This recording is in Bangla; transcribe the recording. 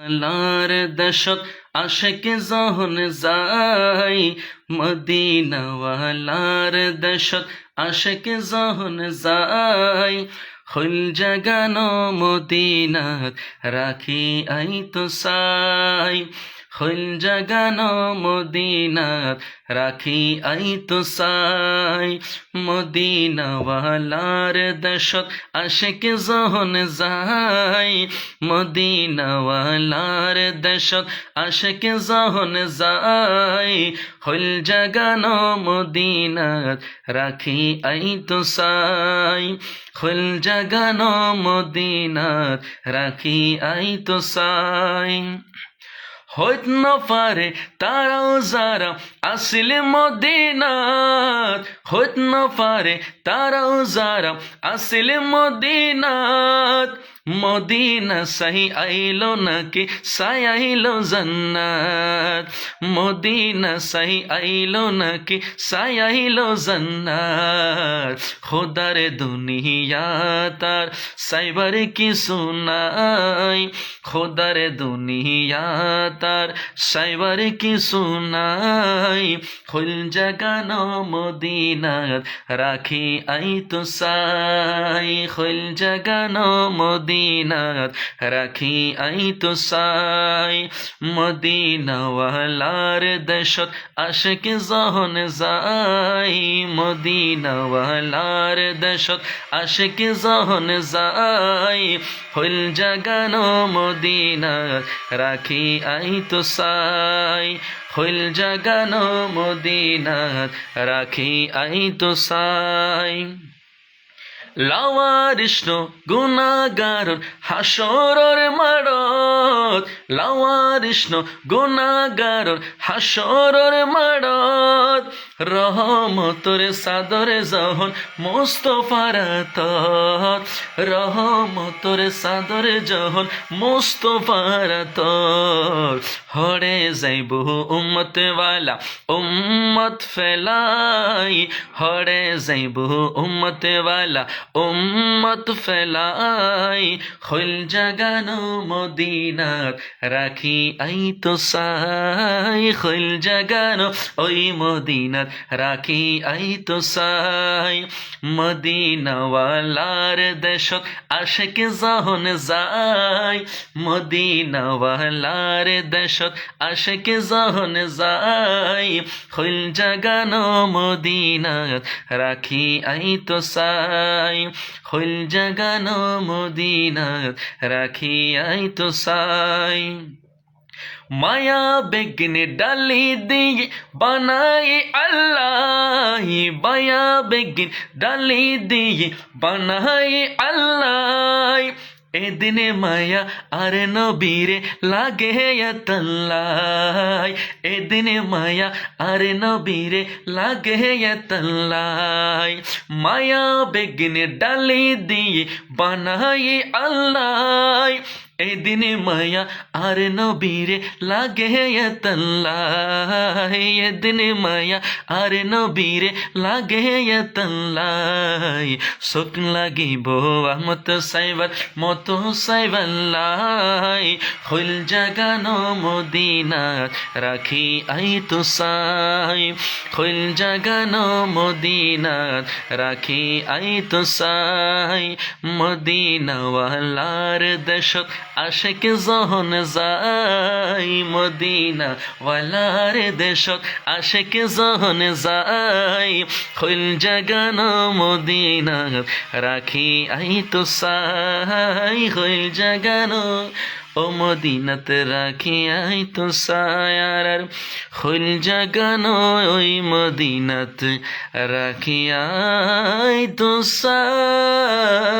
লার দশত আশেক জহন যাই মদিনাওয়ালার দশত আশেক জহন যাই হল জাগানো মদিনাত রাখি আই তো সাই হল জাগানো মদিনাত রাখি আই তো সাই। মদিনাওয়ালার দশত আশেক জহন যাই মদিনাওয়ালার দশত আশেক জহন যাই হল জাগানো মদিনাত রাখি আই তো সাই। হল জাগানো মদিনাত রাখি আই তো সাই। হইত না পারে তারাও যারা আসিলে মদিনাত। হইত না পারে তারাও যারা আসিলে মদিনাত। মদিনা সাহি আইলো নাকি? সাই আইলো জান্নাত। মদিনা সাহি আইলো নাকি? সাই আইলো জান্নাত। খোদার দুনিয়া তার সাইবার কি সুনাই খোদার দুনিয়া তার সাইবার কি সুনাই খুল জাগানো মদিনাত রাখি আই তো সাই। খুল জাগানো মদিনাত রাখি আই তো সাই। মদিনাওয়ালার দেশত আশিক জহন যাই মদিনাওয়ালার দেশত আশিক জহন যাই হইল জাগানো মদিনাত রাখি আই তো সাই। হইল জাগানো মদিনাত রাখি আই তো সাই। লাওয়ারিষ্ণ গুণাগার হাসরর মারত। লাওয়ারিষ্ণ গুণাগার হাসরর মাড়ত রহমতর সাদরে যখন মোস্তফারাত রহমতর সাদরে যখন মোস্তফারাত হরে যাইব উম্মত ওয়ালা উম্মত ফেলাই। হরে যাইব উম্মত ওয়ালা উম্মত ফেলাই। খোল জাগানো মদিনাত রাখি আই তো সাই। খোল জাগানো ওই মদিনাত রাখি আই তো সাই মদিনাওয়ালার দেশত আশেক যখন যাই মদিনাওয়ালার দেশত আশেক যখন যাই খোল জাগানো মদিনাত রাখি আই তো সাই খোল জাগানো মদিনাত রাখি আই তো সাই মায়া বেগনে ডালি দিয়ে বানাই আল্লাহ, মায়া বেগন ডালি দিয়ে বানাই আল্লাহ। এদিনে মায়া আর নবীরে লাগে তল্লাই এদিনে মায়া আর নবীরে লাগে তল্লাই মায়া বেগনে ডালি দিয়ে বানাই আল্লাহ। এদিনে মায়া আর নবীরে লাগে তল্লাই এদিনে মায়া আর নবীরে লাগে তল্লাই শোক লাগিব আমত সাইবার, মতো সাইবাল্লাই হইল জাগানো মদিনাত রাখি আই তো সাই। হইল জাগানো মদিনাত রাখি আই তো সাই। মদিনাওয়ালার দেশত আশেক জহন যাই মদিনা ওয়ালার দেশত আশেক জহন যাই হইল জাগানো মদিনা, রাখি আই তো সাই হইল জাগানো ও মদিনাত রাখি আই তো সায়ার হইল জাগানো ওই মদিনাত রাখি আই তো সাই।